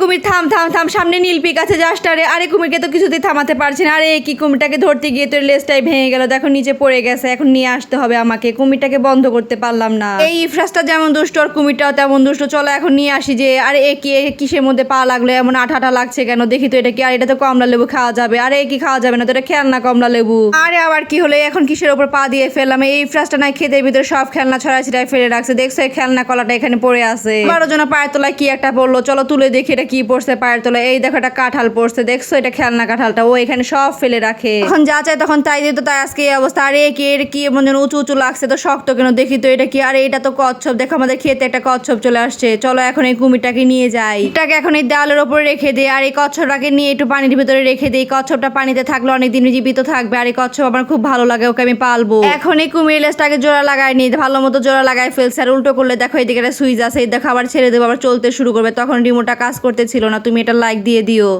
কুমির, থাম থাম থাম, সামনে নীল পিক আছে জাস্টারে আরে কুমিরকে তো কিছুতেই থামাতে পারছি না। আরে কি কুমিরটাকে ধরতে গিয়ে তোর লেজটাই ভেঙে গেল। দেখো, নিচে পড়ে গেছে, এখন নিয়ে আসতে হবে আমাকে। কুমিরটাকে বন্ধ করতে পারলাম না। এই ইফরাসটা যেমন দুষ্ট, আর কুমিরটাও তেমন দুষ্ট। চলো, এখন নিয়ে আসি যে, আরে, এ কি কিসের মধ্যে পা লাগল? এমন আঠা আঠা লাগছে কেন? দেখি তো এটা কি, আর এটা তো কমলা লেবু খাওয়া যাবে। আরে কি খাওয়া যাবে না? তো এটা খেয়াল না কমলা লেবু। আরে, আবার কি হলো? এখন কিসের উপর পা দিয়ে ফেললাম? এই ফ্রাসটা নাই খেতে ভিতরে সব খেলনা ছড়া ছিটায় ফেলে রাখছে। দেখছ খেলনা কলাটা এখানে পড়ে আছে। বারো জনা পায়ের তোলায় কি একটা পড়ল? চলো, তুলে দেখি এটা কি পড়ছে পায়ের তলায়? এই দেখো এটা কাঁঠাল পড়ছে, দেখছ? এটা খেলনা কাঁঠালটা, ও এখানে সব ফেলে রাখে। এখন যা চায় তখন তাই দিত, তাই আজকে এই অবস্থা। আরে, কি, এর কি এমন যেন উঁচু উঁচু লাগছে তো শক্ত কেন? দেখি তো এটা কি? আরে, এটা তো কচ্ছপ। দেখো, আমাদের খেতে একটা কচ্ছপ চলে আসছে। চলো, এখন এই কুমিরটাকে নিয়ে যাই। এটাকে এখন এই দেওয়ালের ওপরে রেখে দিই আর এই কচ্ছপটাকে নিয়ে একটু পানির ভিতরে রেখে দিই কচ্ছপটা পানিতে থাকলে অনেকদিন জীবিত থাকবে। আর এই কচ্ছপ আমার খুব ভালো লাগে, ওকে আমি পালবো। এখন এই কুমির লেজটাকে জোড়া লাগাই নি, ভালো মতো জোড়া লাগাই ফেলছে। আর উল্টো করলে দেখো, এদিকে একটা সুইচ আছে, এই দেখো, আবার ছেড়ে দেবো, আবার চলতে শুরু করবে। তখন রিমোটটা কাজ করতেছিল না তুমি এটা লাইক দিয়ে দিও।